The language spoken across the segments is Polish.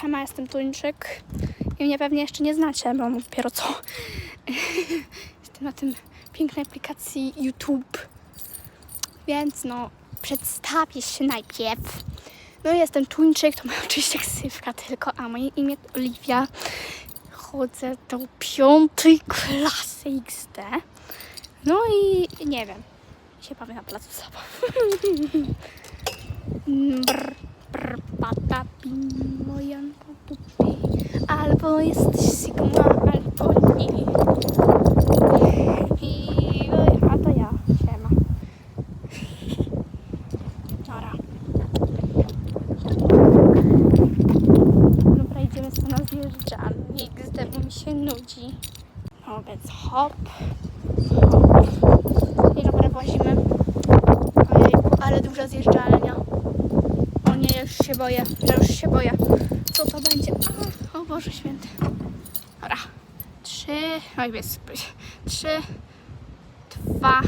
siema, jestem Tuńczyk i mnie pewnie jeszcze nie znacie, bo dopiero co jestem na tym pięknej aplikacji YouTube. Więc no, przedstawię się najpierw. No jestem Tuńczyk, to moja oczywiście ksywka tylko, a moje imię to. Chodzę do piątej klasy XD. No i nie wiem, się bawię na placu zabaw. Brr, brr. Albo jesteś Sigma, albo nie. I, a to ja, siema. Nara. Dobra, idziemy sobie na zjeżdżalnię, XD, bo mi się nudzi. No więc hop, hop. I dobra, włazimy. Ojejku, ale duża zjeżdżalnia. O nie, już się boję, ja już się boję. Co to będzie? A, Boże Święty. Dobra. Trzy, oj jest, trzy, dwa,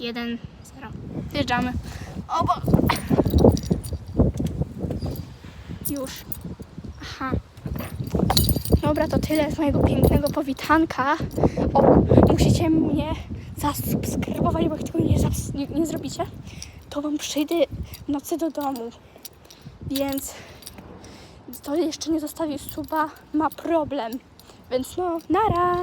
jeden, zero. Wjeżdżamy. O. Już. Aha. Dobra, to tyle z mojego pięknego powitanka. O, musicie mnie zasubskrybować, bo tego nie, nie, nie zrobicie, to wam przyjdę w nocy do domu. Więc kto jeszcze nie zostawił suba, ma problem. Więc no, nara!